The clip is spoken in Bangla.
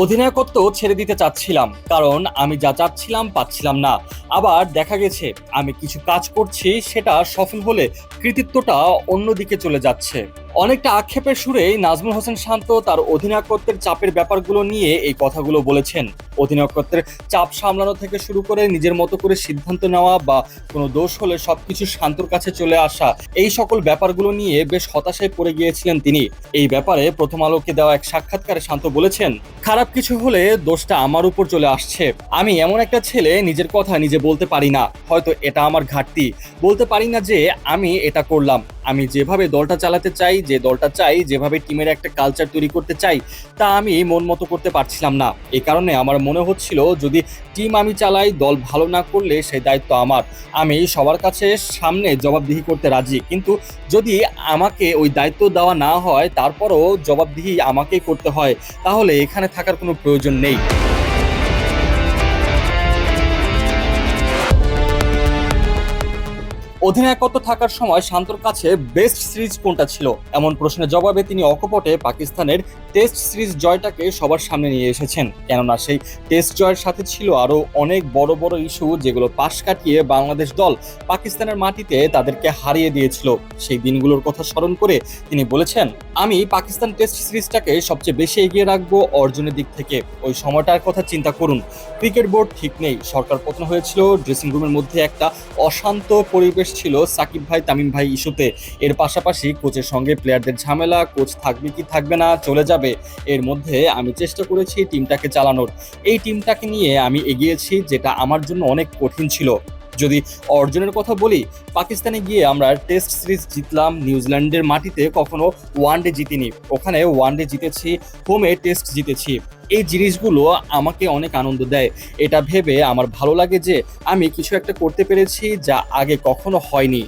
অধিনায়কত্ব ছেড়ে দিতে চাচ্ছিলাম, কারণ আমি যা চাচ্ছিলাম পাচ্ছিলাম না। আবার দেখা গেছে, আমি কিছু কাজ করছি, সেটা সফল হলে কৃতিত্বটা অন্যদিকে চলে যাচ্ছে। অনেকটা আক্ষেপের সুরেই নাজমুল হোসেন শান্ত তার অধিনায়কত্বের চাপের ব্যাপারগুলো নিয়ে এই কথাগুলো বলেছেন। অধিনায়কত্বের চাপ সামলানো থেকে শুরু করে নিজের মতো করে সিদ্ধান্ত নেওয়া বা কোনো দোষ হলে সবকিছু শান্তর কাছে চলে আসা, এই সকল ব্যাপারগুলো নিয়ে বেশ হতাশায় পড়ে গিয়েছিলেন তিনি। এই ব্যাপারে প্রথম আলোকে দেওয়া এক সাক্ষাৎকারে শান্ত বলেছেন, খারাপ কিছু হলে দোষটা আমার উপর চলে আসছে। আমি এমন একটা ছেলে, নিজের কথা নিজে বলতে পারি না। হয়তো এটা আমার ঘাটতি। বলতে পারি না যে আমি এটা করলাম। আমি যেভাবে দলটা চালাতে চাই, যে দলটা চাই, যেভাবে টিমের একটা কালচার তৈরি করতে চাই, তা আমি মন মতো করতে পারছিলাম না। এই কারণে আমার মনে হচ্ছিল, যদি টিম আমি চালাই, দল ভালো না করলে সেই দায়িত্ব আমার। আমি সবার কাছে সামনে জবাবদিহি করতে রাজি। কিন্তু যদি আমাকে ওই দায়িত্ব দেওয়া না হয়, তারপরও জবাবদিহি আমাকেই করতে হয়। তাহলে এখানে থাকার কোনো প্রয়োজন নেই। অধিনায়কত্ব থাকার সময় শান্তর কাছে বেস্ট সিরিজ কোনটা ছিল? এমন প্রশ্নের জবাবে তিনি অকপটে পাকিস্তানের টেস্ট সিরিজ জয়টাকে সবার সামনে নিয়ে এসেছেন। কেননা সেই টেস্ট জয়ের সাথে ছিল আরও অনেক বড় বড় ইস্যু যেগুলো পাশ কাটিয়ে বাংলাদেশ দল পাকিস্তানের মাটিতে তাদেরকে হারিয়ে দিয়েছিল। সেই দিনগুলোর কথা স্মরণ করে তিনি বলেছেন, আমি পাকিস্তান টেস্ট সিরিজটাকে সবচেয়ে বেশি এগিয়ে রাখব অর্জনের দিক থেকে। ওই সময়টার কথা চিন্তা করুন। ক্রিকেট বোর্ড ঠিক নেই। সরকার পতন হয়েছিল ড্রেসিং রুমের মধ্যে একটা অশান্ত পরিবেশ ছিল সাকিব ভাই, তামিম ভাই ইস্যুতে। এর পাশাপাশি কোচের সঙ্গে প্লেয়ারদের ঝামেলা, কোচ থাকবে কি থাকবে না, চলে যাবে। এর মধ্যে আমি চেষ্টা করেছি টিমটাকে চালানোর। এই টিমটাকে নিয়ে আমি এগিয়েছি, যেটা আমার জন্য অনেক কঠিন ছিল। যদি অর্জনের কথা বলি, পাকিস্তানে গিয়ে আমরা টেস্ট সিরিজ জিতলাম নিউজিল্যান্ডের মাটিতে, কখনো ওয়ানডে জিতিনি। ওখানে ওয়ান ডে জিতেছি হোমে টেস্ট জিতেছি। এই জিনিসগুলো আমাকে অনেক আনন্দ দেয়। এটা ভেবে আমার ভালো লাগে যে আমি কিছু একটা করতে পেরেছি যা আগে কখনো হয়নি।